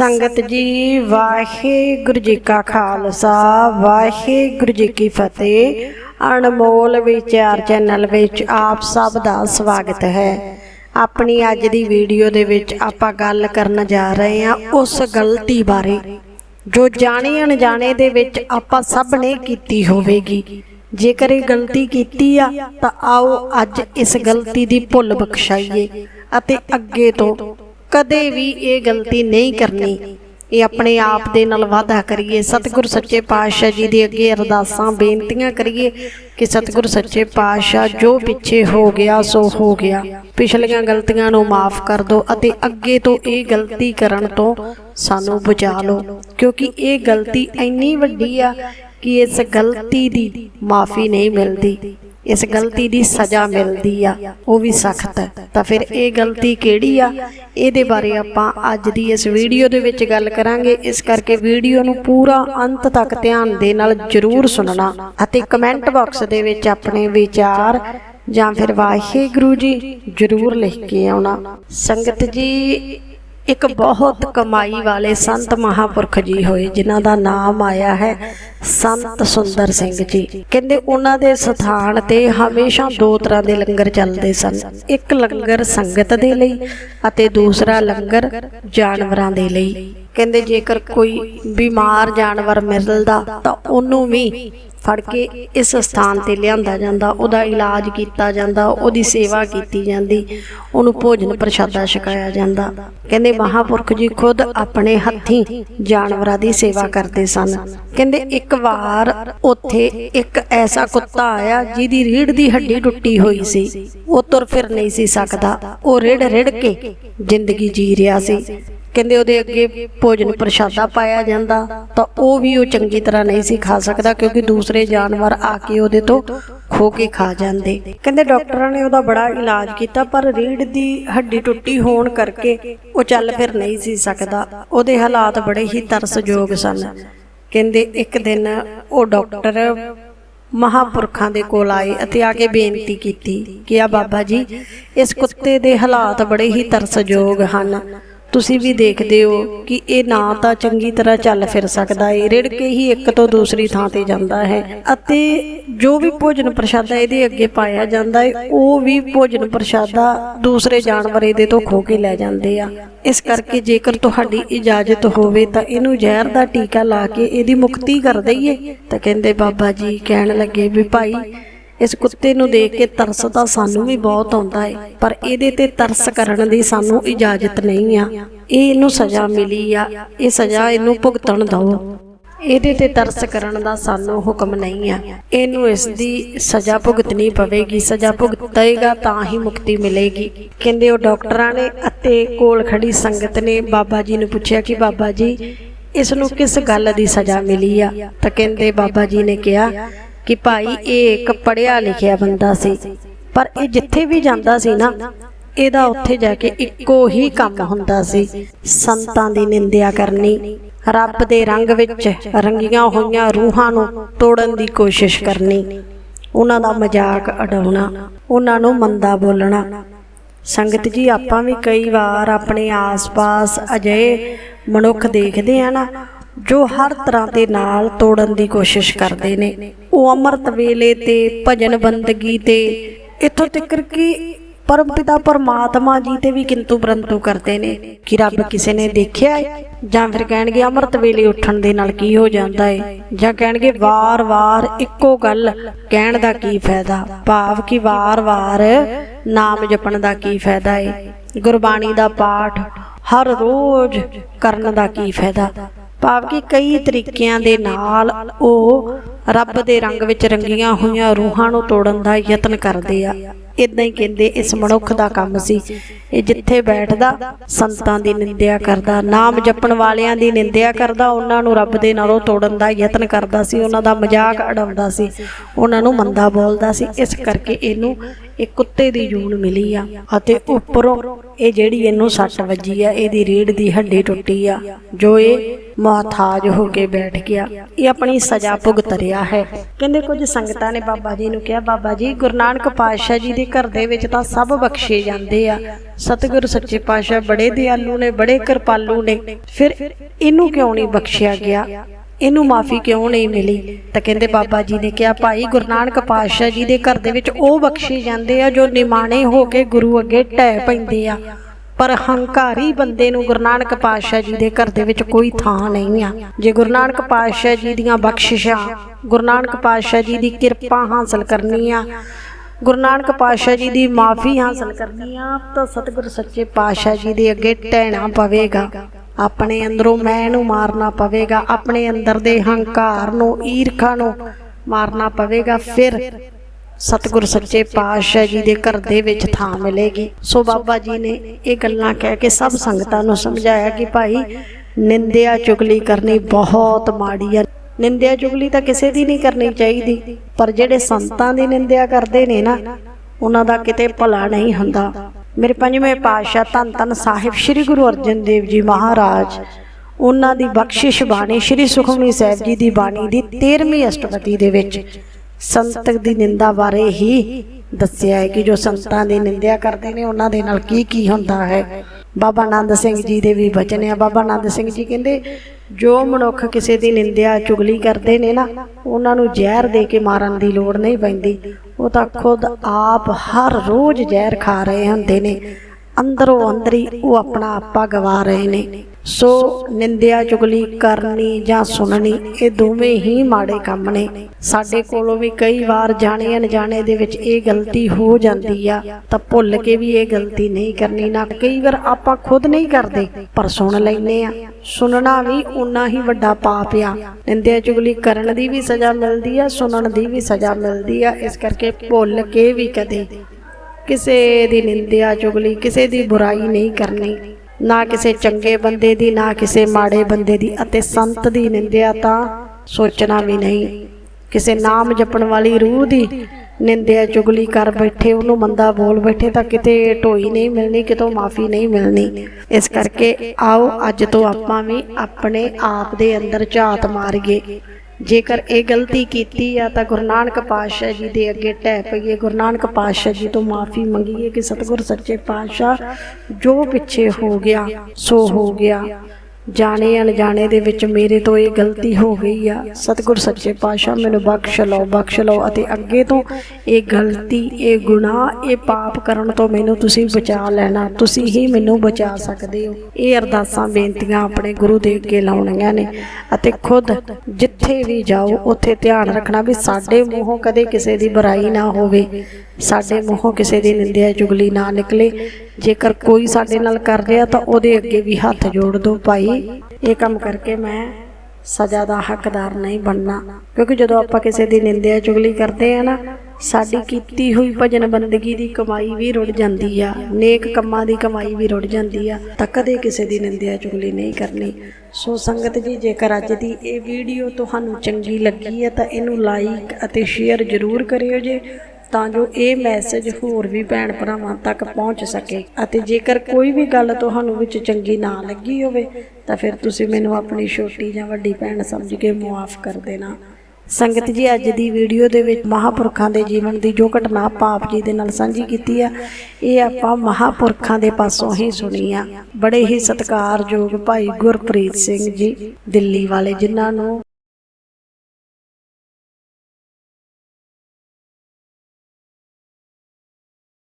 ਸੰਗਤ ਜੀ, ਵਾਹਿਗੁਰੂ ਜੀ ਕਾ ਖਾਲਸਾ, ਵਾਹਿਗੁਰੂ ਜੀ ਕੀ ਫਤਿਹ। ਅਨਮੋਲ ਵਿਚਾਰ ਚੈਨਲ ਵਿੱਚ ਆਪ ਸਭ ਦਾ ਸਵਾਗਤ ਹੈ। ਆਪਣੀ ਅੱਜ ਦੀ ਵੀਡੀਓ ਦੇ ਵਿੱਚ ਆਪਾਂ ਗੱਲ ਕਰਨ ਜਾ ਰਹੇ ਹਾਂ ਉਸ ਗਲਤੀ ਬਾਰੇ, ਜੋ ਜਾਣੇ ਅਣਜਾਣੇ ਦੇ ਵਿੱਚ ਆਪਾਂ ਸਭ ਨੇ ਕੀਤੀ ਹੋਵੇਗੀ। ਜੇਕਰ ਇਹ ਗਲਤੀ ਕੀਤੀ ਆ, ਤਾਂ ਆਓ ਅੱਜ ਇਸ ਗਲਤੀ ਦੀ ਭੁੱਲ ਬਖਸ਼ਾਈਏ ਅਤੇ ਅੱਗੇ ਤੋਂ ਕਦੇ ਵੀ ਇਹ ਗਲਤੀ ਨਹੀਂ ਕਰਨੀ। ਇਹ ਆਪਣੇ ਆਪ ਦੇ ਨਾਲ ਵਾਅਦਾ ਕਰੀਏ। ਸਤਿਗੁਰ ਸੱਚੇ ਪਾਤਸ਼ਾਹ ਜੀ ਦੇ ਅੱਗੇ ਅਰਦਾਸਾਂ, ਬੇਨਤੀਆਂ ਕਰੀਏ ਕਿ ਸਤਿਗੁਰ ਸੱਚੇ ਪਾਤਸ਼ਾਹ ਜੋ ਪਿੱਛੇ ਹੋ ਗਿਆ, ਸੋ ਹੋ ਗਿਆ। ਪਿਛਲੀਆਂ ਗਲਤੀਆਂ ਨੂੰ ਮਾਫ ਕਰ ਦਿਓ ਅਤੇ ਅੱਗੇ ਤੋਂ ਇਹ ਗਲਤੀ ਕਰਨ ਤੋਂ ਸਾਨੂੰ ਬਚਾ ਲਓ। ਕਿਉਂਕਿ ਇਹ ਗਲਤੀ ਇੰਨੀ ਵੱਡੀ ਆ ਕਿ ਇਸ ਗਲਤੀ ਦੀ ਮਾਫੀ ਨਹੀਂ ਮਿਲਦੀ। ਇਸ ਗਲਤੀ ਦੀ ਸਜ਼ਾ ਮਿਲਦੀ ਆ ਉਹ ਵੀ ਸਖਤ ਹੈ। ਤਾਂ ਫਿਰ ਇਹ ਗਲਤੀ ਕਿਹੜੀ ਆ? ਇਹਦੇ ਬਾਰੇ ਆਪਾਂ ਅੱਜ ਦੀ ਇਸ ਵੀਡੀਓ ਦੇ ਵਿੱਚ ਗੱਲ ਕਰਾਂਗੇ। ਇਸ ਕਰਕੇ ਵੀਡੀਓ ਨੂੰ ਪੂਰਾ ਅੰਤ ਤੱਕ ਧਿਆਨ ਦੇ ਨਾਲ ਜਰੂਰ ਸੁਣਨਾ ਅਤੇ ਕਮੈਂਟ ਬਾਕਸ ਦੇ ਵਿੱਚ ਆਪਣੇ ਵਿਚਾਰ ਜਾਂ ਫਿਰ ਵਾਹਿਗੁਰੂ ਜੀ ਜਰੂਰ ਲਿਖ ਕੇ ਆਉਣਾ। ਸੰਗਤ ਜੀ ਇੱਕ ਬਹੁਤ ਕਮਾਈ ਵਾਲੇ ਸੰਤ ਮਹਾਪੁਰਖ ਜੀ ਹੋਏ, ਜਿਨ੍ਹਾਂ ਦਾ ਨਾਮ ਆਇਆ ਹੈ ਸੰਤ ਸੁੰਦਰ ਸਿੰਘ ਜੀ। ਕਹਿੰਦੇ ਉਹਨਾਂ ਦੇ ਸਥਾਨ ਤੇ ਹਮੇਸ਼ਾ ਦੋ ਤਰ੍ਹਾਂ ਦੇ ਲੰਗਰ ਚੱਲਦੇ ਸਨ। ਇੱਕ ਲੰਗਰ ਸੰਗਤ ਦੇ ਲਈ ਅਤੇ ਦੂਸਰਾ ਲੰਗਰ ਜਾਨਵਰਾਂ ਦੇ ਲਈ। ਕਹਿੰਦੇ ਜੇਕਰ ਕੋਈ ਬਿਮਾਰ ਜਾਨਵਰ ਮਿਲਦਾ ਤਾਂ ਉਹਨੂੰ ਵੀ ਫੜ ਕੇ ਇਸ ਸਥਾਨ ਤੇ ਲਿਆਂਦਾ ਜਾਂਦਾ। ਉਹਦਾ ਇਲਾਜ ਕੀਤਾ ਜਾਂਦਾ, ਉਹਦੀ ਸੇਵਾ ਕੀਤੀ ਜਾਂਦੀ, ਉਹਨੂੰ ਭੋਜਨ ਪ੍ਰਸ਼ਾਦਾ ਛਕਾਇਆ ਜਾਂਦਾ। ਕਹਿੰਦੇ ਮਹਾਪੁਰਖ ਜੀ ਖੁਦ ਆਪਣੇ ਹੱਥੀਂ ਜਾਨਵਰਾਂ ਦੀ ਸੇਵਾ ਕਰਦੇ ਸਨ। ਕਹਿੰਦੇ ਇੱਕ ਵਾਰ ਉੱਥੇ ਇੱਕ ਐਸਾ ਕੁੱਤਾ ਆਇਆ ਜਿਹਦੀ ਰੀੜ ਦੀ ਹੱਡੀ ਟੁੱਟੀ ਹੋਈ ਸੀ। ਉਹ ਤੁਰ ਫਿਰ ਨਹੀਂ ਸੀ ਸਕਦਾ। ਉਹ ਰਿੜ ਰਿੜ ਕੇ ਜ਼ਿੰਦਗੀ ਜੀ ਰਿਹਾ ਸੀ। ਕਹਿੰਦੇ ਉਹਦੇ ਅੱਗੇ ਭੋਜਨ ਪ੍ਰਸ਼ਾਦਾ ਪਾਇਆ ਜਾਂਦਾ, ਤਾਂ ਉਹ ਵੀ ਉਹ ਚੰਗੀ ਤਰ੍ਹਾਂ ਨਹੀਂ ਸੀ ਖਾ ਸਕਦਾ ਕਿਉਂਕਿ ਦੂਸਰੇ ਜਾਨਵਰ ਆ ਕੇ ਉਹਦੇ ਤੋਂ ਖੋ ਕੇ ਖਾ ਜਾਂਦੇ। ਕਹਿੰਦੇ ਡਾਕਟਰਾਂ ਨੇ ਉਹਦਾ ਬੜਾ ਇਲਾਜ ਕੀਤਾ, ਪਰ ਰੀੜ ਦੀ ਹੱਡੀ ਟੁੱਟੀ ਹੋਣ ਕਰਕੇ ਉਹ ਚੱਲ ਫਿਰ ਨਹੀਂ ਸੀ ਸਕਦਾ। ਉਹਦੇ ਹਾਲਾਤ ਬੜੇ ਹੀ ਤਰਸਯੋਗ ਸਨ। ਕਹਿੰਦੇ ਇੱਕ ਦਿਨ ਉਹ ਡਾਕਟਰ ਮਹਾਪੁਰਖਾਂ ਦੇ ਕੋਲ ਆਏ ਅਤੇ ਆ ਕੇ ਬੇਨਤੀ ਕੀਤੀ ਕਿ ਆ ਬਾਬਾ ਜੀ, ਇਸ ਕੁੱਤੇ ਦੇ ਹਾਲਾਤ ਬੜੇ ਹੀ ਤਰਸਯੋਗ ਹਨ। ਤੁਸੀਂ ਵੀ ਦੇਖਦੇ ਹੋ ਕਿ ਇਹ ਨਾ ਤਾਂ ਚੰਗੀ ਤਰ੍ਹਾਂ ਚੱਲ ਫਿਰ ਸਕਦਾ ਹੈ ਰਿੜ ਕੇ ਹੀ ਇੱਕ ਤੋਂ ਦੂਸਰੀ ਥਾਂ ਤੇ ਜਾਂਦਾ ਹੈ ਅਤੇ ਜੋ ਵੀ ਭੋਜਨ ਪ੍ਰਸ਼ਾਦਾ ਇਹਦੇ ਅੱਗੇ ਪਾਇਆ ਜਾਂਦਾ ਹੈ ਉਹ ਵੀ ਭੋਜਨ ਪ੍ਰਸ਼ਾਦਾ ਦੂਸਰੇ ਜਾਨਵਰ ਇਹਦੇ ਤੋਂ ਖੋ ਕੇ ਲੈ ਜਾਂਦੇ ਆ। ਇਸ ਕਰਕੇ ਜੇਕਰ ਤੁਹਾਡੀ ਇਜਾਜ਼ਤ ਹੋਵੇ ਤਾਂ ਇਹਨੂੰ ਜ਼ਹਿਰ ਦਾ ਟੀਕਾ ਲਾ ਕੇ ਇਹਦੀ ਮੁਕਤੀ ਕਰ ਦਈਏ। ਤਾਂ ਕਹਿੰਦੇ ਬਾਬਾ ਜੀ ਕਹਿਣ ਲੱਗੇ ਵੀ ਭਾਈ ਇਸ ਕੁੱਤੇ ਨੂੰ ਦੇਖ ਕੇ ਤਰਸ ਤਾਂ ਸਾਨੂੰ ਵੀ ਬਹੁਤ ਆਉਂਦਾ ਹੈ ਪਰ ਇਹਦੇ ਤੇ ਤਰਸ ਕਰਨ ਦੀ ਸਾਨੂੰ ਇਜਾਜ਼ਤ ਨਹੀਂ ਆ। ਇਹ ਇਹਨੂੰ ਸਜ਼ਾ ਮਿਲੀ ਆ। ਇਹ ਸਜ਼ਾ ਇਹਨੂੰ ਭੁਗਤਣ ਦਿਓ। ਇਹਦੇ ਤੇ ਤਰਸ ਕਰਨ ਦਾ ਸਾਨੂੰ ਹੁਕਮ ਨਹੀਂ ਆ। ਇਹਨੂੰ ਇਸ ਦੀ ਸਜ਼ਾ ਭੁਗਤਣੀ ਪਵੇਗੀ। ਸਜ਼ਾ ਭੁਗਤੇਗਾ ਤਾਂ ਹੀ ਮੁਕਤੀ ਮਿਲੇਗੀ। ਕਹਿੰਦੇ ਉਹ ਡਾਕਟਰਾਂ ਨੇ ਅਤੇ ਕੋਲ ਖੜੀ ਸੰਗਤ ਨੇ ਬਾਬਾ ਜੀ ਨੂੰ ਪੁੱਛਿਆ ਕਿ ਬਾਬਾ ਜੀ, ਇਸ ਨੂੰ ਕਿਸ ਗੱਲ ਦੀ ਸਜ਼ਾ ਮਿਲੀ ਆ? ਤਾਂ ਕਹਿੰਦੇ ਬਾਬਾ ਜੀ ਨੇ ਕਿਹਾ ਕਿ ਭਾਈ ਇਹ ਇੱਕ ਪੜਿਆ ਲਿਖਿਆ ਬੰਦਾ ਸੀ। ਪਰ ਇਹ ਜਿੱਥੇ ਵੀ ਜਾਂਦਾ ਸੀ ਨਾ ਇਹਦਾ ਉੱਥੇ ਜਾ ਕੇ ਇੱਕੋ ਹੀ ਕੰਮ ਹੁੰਦਾ ਸੀ। ਸੰਤਾਂ ਦੀ ਨਿੰਦਿਆ ਕਰਨੀ ਰੱਬ ਦੇ ਰੰਗ ਵਿੱਚ ਰੰਗੀਆਂ ਹੋਈਆਂ ਰੂਹਾਂ ਨੂੰ ਤੋੜਨ ਦੀ ਕੋਸ਼ਿਸ਼ ਕਰਨੀ। ਉਹਨਾਂ ਦਾ ਮਜ਼ਾਕ ਉਡਾਉਣਾ ਉਹਨਾਂ ਨੂੰ ਮੰਦਾ ਬੋਲਣਾ। ਸੰਗਤ ਜੀ ਆਪਾਂ ਵੀ ਕਈ ਵਾਰ ਆਪਣੇ ਆਸ-ਪਾਸ ਅਜਿਹੇ ਮਨੁੱਖ ਦੇਖਦੇ ਆ ਨਾ ਜੋ ਹਰ ਤਰ੍ਹਾਂ ਦੇ ਨਾਲ ਤੋੜਨ ਦੀ ਕੋਸ਼ਿਸ਼ ਕਰਦੇ ਨੇ। ਉਹ ਅੰਮ੍ਰਿਤ ਵੇਲੇ ਤੇ, ਭਜਨ ਬੰਦਗੀ ਤੇ, ਇੱਥੋਂ ਤੱਕ ਕਿ ਪਰਮਪਿਤਾ ਪਰਮਾਤਮਾ ਜੀ ਤੇ ਵੀ ਕਿੰਤੂ ਪਰੰਤੂ ਕਰਦੇ ਨੇ ਕਿ ਰੱਬ ਕਿਸੇ ਨੇ ਦੇਖਿਆ ਹੈ ਜਾਂ ਫਿਰ ਕਹਿਣਗੇ ਅੰਮ੍ਰਿਤ ਵੇਲੇ ਉੱਠਣ ਦੇ ਨਾਲ ਕੀ ਹੋ ਜਾਂਦਾ ਹੈ ਜਾਂ ਕਹਿਣਗੇ ਵਾਰ-ਵਾਰ ਇੱਕੋ ਗੱਲ, ਕਹਿਣ ਦਾ ਕੀ ਫਾਇਦਾ? ਭਾਵ ਕਿ ਵਾਰ-ਵਾਰ ਨਾਮ ਜਪਣ ਦਾ ਕੀ ਫਾਇਦਾ ਹੈ ਗੁਰਬਾਣੀ ਦਾ ਪਾਠ ਹਰ ਰੋਜ਼ ਕਰਨ ਦਾ ਕੀ ਫਾਇਦਾ? ਭਾਵ ਕਿ ਕਈ ਤਰੀਕਿਆਂ ਦੇ ਨਾਲ ਉਹ ਰੱਬ ਦੇ ਰੰਗ ਵਿੱਚ ਰੰਗੀਆਂ ਹੋਈਆਂ ਰੂਹਾਂ ਨੂੰ ਤੋੜਨ ਦਾ ਯਤਨ ਕਰਦੇ ਆ। ਇਦਾਂ ਹੀ ਕਹਿੰਦੇ, ਇਸ ਮਨੁੱਖ ਦਾ ਕੰਮ ਸੀ। ਇਹ ਜਿੱਥੇ ਬੈਠਦਾ, ਸੰਤਾਂ ਦੀ ਨਿੰਦਿਆ ਕਰਦਾ, ਨਾਮ ਜਪਣ ਵਾਲਿਆਂ ਦੀ ਨਿੰਦਿਆ ਕਰਦਾ, ਉਹਨਾਂ ਨੂੰ ਰੱਬ ਦੇ ਨਾਲੋਂ ਤੋੜਨ ਦਾ ਯਤਨ ਕਰਦਾ ਸੀ, ਉਹਨਾਂ ਦਾ ਮਜ਼ਾਕ ਉਡਾਉਂਦਾ ਸੀ, ਉਹਨਾਂ ਨੂੰ ਮੰਦਾ ਬੋਲਦਾ ਸੀ। ਇਸ ਕਰਕੇ ਇਹਨੂੰ ਇਹ ਕੁੱਤੇ ਦੀ ਜੂਨ ਮਿਲੀ ਆ ਅਤੇ ਉੱਪਰੋਂ ਇਹ ਜਿਹੜੀ ਇਹਨੂੰ ਸੱਟ ਵੱਜੀ ਆ, ਇਹਦੀ ਰੀੜ ਦੀ ਹੱਡੀ ਟੁੱਟੀ ਆ, ਜੋ ਇਹ ਮੁਹਤਾਜ ਹੋ ਕੇ ਬੈਠ ਗਿਆ। ਇਹ ਆਪਣੀ ਸਜ਼ਾ ਭੁਗਤ ਰਿਹਾ। ਹੈ। ਕਹਿੰਦੇ ਕੁਝ ਸੰਗਤਾਂ ਨੇ ਬਾਬਾ ਜੀ ਨੂੰ ਕਿਹਾ, ਬਾਬਾ ਜੀ, ਗੁਰੂ ਨਾਨਕ ਪਾਤਸ਼ਾਹ ਜੀ ਦੇ ਘਰ ਦੇ ਵਿੱਚ ਤਾਂ ਸਭ ਬਖਸ਼ੇ ਜਾਂਦੇ ਆ। ਸਤਿਗੁਰ ਸੱਚੇ ਪਾਤਸ਼ਾਹ ਬੜੇ ਦਿਆਲੂ ਨੇ, ਬੜੇ ਕਿਰਪਾਲੂ ਨੇ। ਫਿਰ ਇਹਨੂੰ ਕਿਉਂ ਨਹੀਂ ਬਖਸ਼ਿਆ ਗਿਆ? ਇਹਨੂੰ ਮਾਫੀ ਕਿਉਂ ਨਹੀਂ ਮਿਲੀ? ਤਾਂ ਕਹਿੰਦੇ ਬਾਬਾ ਜੀ ਨੇ ਕਿਹਾ, ਭਾਈ, ਗੁਰੂ ਨਾਨਕ ਪਾਤਸ਼ਾਹ ਜੀ ਦੇ ਘਰ ਦੇ ਵਿੱਚ ਉਹ ਬਖਸ਼ੇ ਜਾਂਦੇ ਆ ਜੋ ਨਿਮਾਣੇ ਹੋ ਕੇ ਗੁਰੂ ਅੱਗੇ ਢਹਿ ਪੈਂਦੇ ਆ। ਪਰ ਹੰਕਾਰੀ ਬੰਦੇ ਨੂੰ ਗੁਰੂ ਨਾਨਕ ਪਾਤਸ਼ਾਹ ਜੀ ਦੇ ਘਰ ਦੇ ਵਿੱਚ ਕੋਈ ਥਾਂ ਨਹੀਂ ਆ। ਜੇ ਗੁਰੂ ਨਾਨਕ ਪਾਤਸ਼ਾਹ ਜੀ ਦੀਆਂ ਬਖਸ਼ਿਸ਼ਾਂ, ਗੁਰੂ ਨਾਨਕ ਪਾਤਸ਼ਾਹ ਜੀ ਦੀ ਕਿਰਪਾ ਹਾਸਲ ਕਰਨੀ ਆ, ਗੁਰੂ ਨਾਨਕ ਪਾਤਸ਼ਾਹ ਜੀ ਦੀ ਮਾਫੀ ਹਾਸਲ ਕਰਨੀ ਆ, ਤਾਂ ਸਤਿਗੁਰ ਸੱਚੇ ਪਾਤਸ਼ਾਹ ਜੀ ਦੇ ਅੱਗੇ ਟਹਿਣਾ ਪਵੇਗਾ। ਆਪਣੇ ਅੰਦਰੋਂ ਮੈਂ ਨੂੰ ਮਾਰਨਾ ਪਵੇਗਾ, ਆਪਣੇ ਅੰਦਰ ਦੇ ਹੰਕਾਰ ਨੂੰ, ਈਰਖਾ ਨੂੰ ਮਾਰਨਾ ਪਵੇਗਾ, ਫਿਰ ਸਤਿਗੁਰ ਸੱਚੇ ਪਾਤਸ਼ਾਹ ਜੀ ਦੇ ਘਰ ਦੇ ਵਿੱਚ ਥਾਂ ਮਿਲੇਗੀ। ਸੋ ਬਾਬਾ ਜੀ ਨੇ ਇਹ ਗੱਲਾਂ ਕਹਿ ਕੇ ਸਭ ਸੰਗਤਾਂ ਨੂੰ ਸਮਝਾਇਆ ਕਿ ਭਾਈ, ਨਿੰਦਿਆ ਚੁਗਲੀ ਕਰਨੀ ਬਹੁਤ ਮਾੜੀ ਹੈ ਨਿੰਦਿਆ ਚੁਗਲੀ ਤਾਂ ਕਿਸੇ ਦੀ ਨਹੀਂ ਕਰਨੀ ਚਾਹੀਦੀ, ਪਰ ਜਿਹੜੇ ਸੰਤਾਂ ਦੀ ਨਿੰਦਿਆ ਕਰਦੇ ਨੇ ਨਾ, ਉਹਨਾਂ ਦਾ ਕਿਤੇ ਭਲਾ ਨਹੀਂ ਹੁੰਦਾ। ਮੇਰੇ ਪੰਜਵੇਂ ਪਾਤਸ਼ਾਹ ਧੰਨ ਧੰਨ ਸਾਹਿਬ ਸ੍ਰੀ ਗੁਰੂ ਅਰਜਨ ਦੇਵ ਜੀ ਮਹਾਰਾਜ, ਉਹਨਾਂ ਦੀ ਬਖਸ਼ਿਸ਼ ਬਾਣੀ ਸ੍ਰੀ ਸੁਖਮਨੀ ਸਾਹਿਬ ਜੀ ਦੀ ਬਾਣੀ ਦੀ 13ਵੀਂ ਅਸ਼ਟਪਦੀ ਦੇ ਵਿੱਚ ਸੰਤ ਦੀ ਨਿੰਦਾ ਬਾਰੇ ਹੀ ਦੱਸਿਆ ਹੈ ਕਿ ਜੋ ਸੰਤਾਂ ਦੀ ਨਿੰਦਿਆ ਕਰਦੇ ਨੇ, ਉਹਨਾਂ ਦੇ ਨਾਲ ਕੀ ਕੀ ਹੁੰਦਾ ਹੈ? ਬਾਬਾ ਆਨੰਦ ਸਿੰਘ ਜੀ ਦੇ ਵੀ ਬਚਨ ਆ। ਬਾਬਾ ਆਨੰਦ ਸਿੰਘ ਜੀ ਕਹਿੰਦੇ, ਜੋ ਮਨੁੱਖ ਕਿਸੇ ਦੀ ਨਿੰਦਿਆ ਚੁਗਲੀ ਕਰਦੇ ਨੇ ਨਾ, ਉਹਨਾਂ ਨੂੰ ਜ਼ਹਿਰ ਦੇ ਕੇ ਮਾਰਨ ਦੀ ਲੋੜ ਨਹੀਂ ਪੈਂਦੀ। ਉਹ ਤਾਂ ਖੁਦ ਆਪ ਹਰ ਰੋਜ਼ ਜ਼ਹਿਰ ਖਾ ਰਹੇ ਹੁੰਦੇ ਨੇ। ਅੰਦਰੋਂ ਅੰਦਰੀ ਉਹ ਆਪਣਾ ਆਪਾ ਗਵਾ ਰਹੇ ਨੇ। ਸੋ ਨਿੰਦਿਆ ਚੁਗਲੀ ਕਰਨੀ ਜਾਂ ਸੁਣਨੀ, ਇਹ ਦੋਵੇਂ ਹੀ ਮਾੜੇ ਕੰਮ ਨੇ। ਸਾਡੇ ਕੋਲੋਂ ਵੀ ਕਈ ਵਾਰ ਜਾਣੇ ਅਣਜਾਣੇ ਦੇ ਵਿੱਚ ਇਹ ਗਲਤੀ ਹੋ ਜਾਂਦੀ ਆ, ਤਾਂ ਭੁੱਲ ਕੇ ਵੀ ਇਹ ਗਲਤੀ ਨਹੀਂ ਕਰਨੀ, ਨਾ ਕਈ ਵਾਰ ਆਪਾਂ ਖੁਦ ਨਹੀਂ ਕਰਦੇ, ਪਰ ਸੁਣ ਲੈਨੇ ਆ। ਸੁਣਨਾ ਵੀ ਉਨਾ ਹੀ ਵੱਡਾ ਪਾਪ ਆ। ਨਿੰਦਿਆ ਚੁਗਲੀ ਕਰਨ ਦੀ ਵੀ ਸਜ਼ਾ ਮਿਲਦੀ ਆ, ਸੁਣਨ ਦੀ ਵੀ ਸਜ਼ਾ ਮਿਲਦੀ ਆ, ਇਸ ਕਰਕੇ ਭੁੱਲ ਕੇ ਵੀ ਕਦੇ ਕਿਸੇ ਦੀ ਨਿੰਦਿਆ ਚੁਗਲੀ, ਕਿਸੇ ਦੀ ਬੁਰਾਈ ਨਹੀਂ ਕਰਨੀ। ਨਾ ਕਿਸੇ ਚੰਗੇ ਬੰਦੇ ਦੀ, ਨਾ ਕਿਸੇ ਮਾੜੇ ਬੰਦੇ ਦੀ ਅਤੇ ਸੰਤ ਦੀ ਨਿੰਦਿਆ ਤਾਂ ਸੋਚਣਾ ਵੀ ਨਹੀਂ। ਕਿਸੇ ਨਾਮ ਜਪਣ ਵਾਲੀ ਰੂਹ ਦੀ ਨਿੰਦਿਆ ਚੁਗਲੀ ਕਰ ਬੈਠੇ, ਉਹਨੂੰ ਮੰਦਾ ਬੋਲ ਬੈਠੇ ਤਾਂ ਕਿਤੇ ਢੋਈ ਨਹੀਂ ਮਿਲਣੀ, ਕਿਤੋਂ ਮਾਫੀ ਨਹੀਂ ਮਿਲਣੀ। ਇਸ ਕਰਕੇ ਆਓ, ਅੱਜ ਤੋਂ ਆਪਾਂ ਵੀ ਆਪਣੇ ਆਪ ਦੇ ਅੰਦਰ ਝਾਤ ਮਾਰੀਏ। ਜੇਕਰ ਇਹ ਗਲਤੀ ਕੀਤੀ ਆ ਤਾਂ ਗੁਰੂ ਨਾਨਕ ਪਾਤਸ਼ਾਹ ਜੀ ਦੇ ਅੱਗੇ ਟਹਿ ਪਈਏ। ਗੁਰੂ ਨਾਨਕ ਪਾਤਸ਼ਾਹ ਜੀ ਤੋਂ ਮਾਫੀ ਮੰਗੀਏ ਕਿ ਸਤਿਗੁਰ ਸੱਚੇ ਪਾਤਸ਼ਾਹ ਜੋ ਪਿੱਛੇ ਹੋ ਗਿਆ, ਸੋ ਹੋ ਗਿਆ। ਜਾਣੇ ਅਣਜਾਣੇ ਦੇ ਵਿੱਚ ਮੇਰੇ ਤੋਂ ਇਹ ਗਲਤੀ ਹੋ ਗਈ ਆ। ਸਤਿਗੁਰ ਸੱਚੇ ਪਾਤਸ਼ਾਹ, ਮੈਨੂੰ ਬਖਸ਼ ਲਓ ਬਖਸ਼ ਲਓ ਅਤੇ ਅੱਗੇ ਤੋਂ ਇਹ ਗਲਤੀ, ਇਹ ਗੁਨਾਹ, ਇਹ ਪਾਪ ਕਰਨ ਤੋਂ ਮੈਨੂੰ ਤੁਸੀਂ ਬਚਾ ਲੈਣਾ। ਤੁਸੀਂ ਹੀ ਮੈਨੂੰ ਬਚਾ ਸਕਦੇ ਹੋ। ਇਹ ਅਰਦਾਸਾਂ, ਬੇਨਤੀਆਂ ਆਪਣੇ ਗੁਰੂ ਦੇ ਅੱਗੇ ਲਾਉਣੀਆਂ ਨੇ ਅਤੇ ਖੁਦ ਜਿੱਥੇ ਵੀ ਜਾਓ, ਉੱਥੇ ਧਿਆਨ ਰੱਖਣਾ ਵੀ ਸਾਡੇ ਮੂੰਹੋਂ ਕਦੇ ਕਿਸੇ ਦੀ ਬੁਰਾਈ ਨਾ ਹੋਵੇ। ਸਾਡੇ ਮੂੰਹੋਂ ਕਿਸੇ ਦੀ ਨਿੰਦਿਆ ਚੁਗਲੀ ਨਾ ਨਿਕਲੇ। ਜੇਕਰ ਕੋਈ ਸਾਡੇ ਨਾਲ ਕਰ ਰਿਹਾ ਤਾਂ ਉਹਦੇ ਅੱਗੇ ਵੀ ਹੱਥ ਜੋੜ ਦਿਓ ਭਾਈ। ਇਹ ਕੰਮ ਕਰਕੇ ਮੈਂ ਸਜ਼ਾ ਦਾ ਹੱਕਦਾਰ ਨਹੀਂ ਬਣਨਾ। ਕਿਉਂਕਿ ਜਦੋਂ ਆਪਾਂ ਕਿਸੇ ਦੀ ਨਿੰਦਿਆ ਚੁਗਲੀ ਕਰਦੇ ਆ ਨਾ, ਸਾਡੀ ਕੀਤੀ ਹੋਈ ਭਜਨ ਬੰਦਗੀ ਦੀ ਕਮਾਈ ਵੀ ਰੁੜ ਜਾਂਦੀ ਆ। ਨੇਕ ਕੰਮਾਂ ਦੀ ਕਮਾਈ ਵੀ ਰੁੜ ਜਾਂਦੀ ਆ। ਤਾਂ ਕਦੇ ਕਿਸੇ ਦੀ ਨਿੰਦਿਆ ਚੁਗਲੀ ਨਹੀਂ ਕਰਨੀ। ਸੋ ਸੰਗਤ ਜੀ, ਜੇਕਰ ਅੱਜ ਦੀ ਇਹ ਵੀਡੀਓ ਤੁਹਾਨੂੰ ਚੰਗੀ ਲੱਗੀ ਹੈ ਤਾਂ ਇਹਨੂੰ ਲਾਈਕ ਅਤੇ ਸ਼ੇਅਰ ਜ਼ਰੂਰ ਕਰਿਓ ਜੇ। ਤਾਂ ਜੋ ਇਹ ਮੈਸੇਜ ਹੋਰ ਵੀ ਭੈਣ ਭਰਾਵਾਂ ਤੱਕ ਪਹੁੰਚ ਸਕੇ। ਅਤੇ ਜੇਕਰ ਕੋਈ ਵੀ ਗੱਲ ਤੁਹਾਨੂੰ ਵਿੱਚ ਚੰਗੀ ਨਾ ਲੱਗੀ ਹੋਵੇ, ਤਾਂ ਫਿਰ ਤੁਸੀਂ ਮੈਨੂੰ ਆਪਣੀ ਛੋਟੀ ਜਾਂ ਵੱਡੀ ਭੈਣ ਸਮਝ ਕੇ ਮੁਆਫ ਕਰ ਦੇਣਾ। ਸੰਗਤ ਜੀ, ਅੱਜ ਦੀ ਵੀਡੀਓ ਦੇ ਵਿੱਚ ਮਹਾਪੁਰਖਾਂ ਦੇ ਜੀਵਨ ਦੀ ਜੋ ਘਟਨਾ ਆਪਾਂ ਆਪ ਜੀ ਦੇ ਨਾਲ ਸਾਂਝੀ ਕੀਤੀ ਆ, ਇਹ ਆਪਾਂ ਮਹਾਪੁਰਖਾਂ ਦੇ ਪਾਸੋਂ ਹੀ ਸੁਣੀ ਆ। ਬੜੇ ਹੀ ਸਤਿਕਾਰਯੋਗ ਭਾਈ ਗੁਰਪ੍ਰੀਤ ਸਿੰਘ ਜੀ, ਦਿੱਲੀ ਵਾਲੇ, ਜਿਨ੍ਹਾਂ ਨੂੰ